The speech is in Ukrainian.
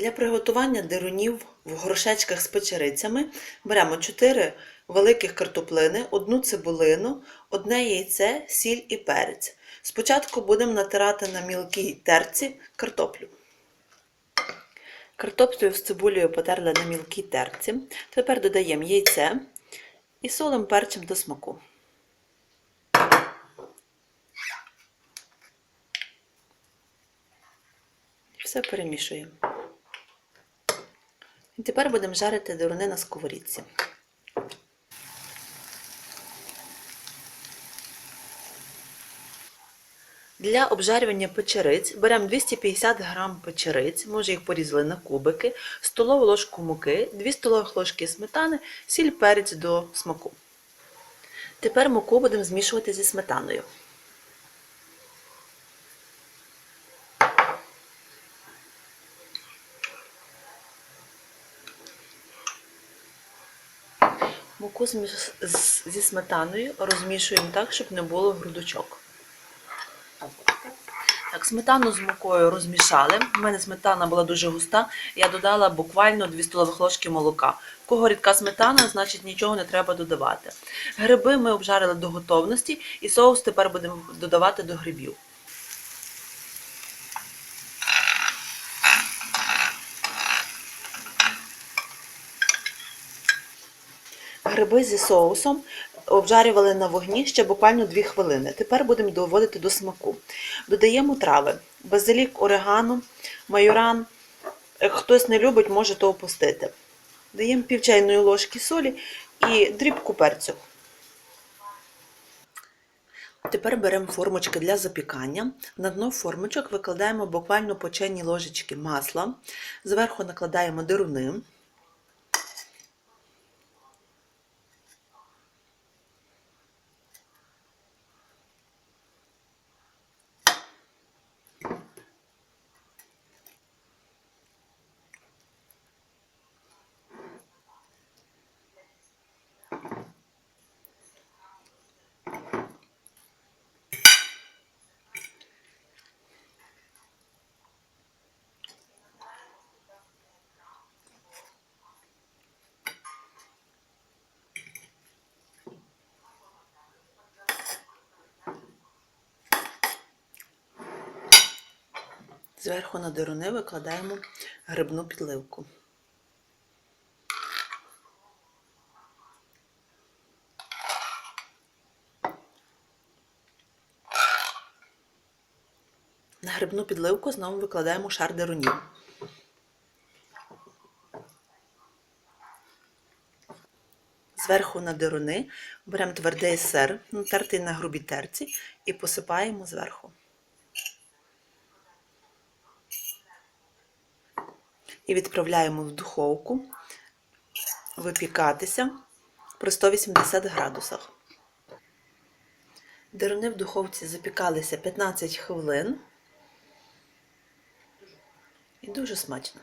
Для приготування дирунів в горшечках з печерицями беремо 4 великих картоплини, одну цибулину, одне яйце, сіль і перець. Спочатку будемо натирати на мілкій терці картоплю. Картоплю з цибулею потерли на мілкій терці. Тепер додаємо яйце і солим перчим до смаку. Все перемішуємо. Тепер будемо жарити деруни на сковорідці. Для обжарювання печериць беремо 250 г печериць, може їх порізали на кубики, столову ложку муки, 2 столових ложки сметани, сіль перець до смаку. Тепер муку будемо змішувати зі сметаною. Муку зі сметаною розмішуємо так, щоб не було грудочок. Так, сметану з мукою розмішали. У мене сметана була дуже густа. Я додала буквально 2 столових ложки молока. У кого рідка сметана, значить нічого не треба додавати. Гриби ми обжарили до готовності і соус тепер будемо додавати до грибів. Гриби зі соусом обжарювали на вогні ще буквально 2 хвилини. Тепер будемо доводити до смаку. Додаємо трави: базилік, орегано, майоран. Хтось не любить, може то опустити. Даємо пів чайної ложки солі і дрібку перцю. Тепер беремо формочки для запікання. На дно формочок викладаємо буквально по чайній ложечки масла. Зверху накладаємо дируни. Зверху на дируни викладаємо грибну підливку. На грибну підливку знову викладаємо шар дирунів. Зверху на дируни беремо твердий сир, натертий на грубій терці, і посипаємо зверху. І відправляємо в духовку випікатися при 180 градусах. Деруни в духовці запікалися 15 хвилин і дуже смачно.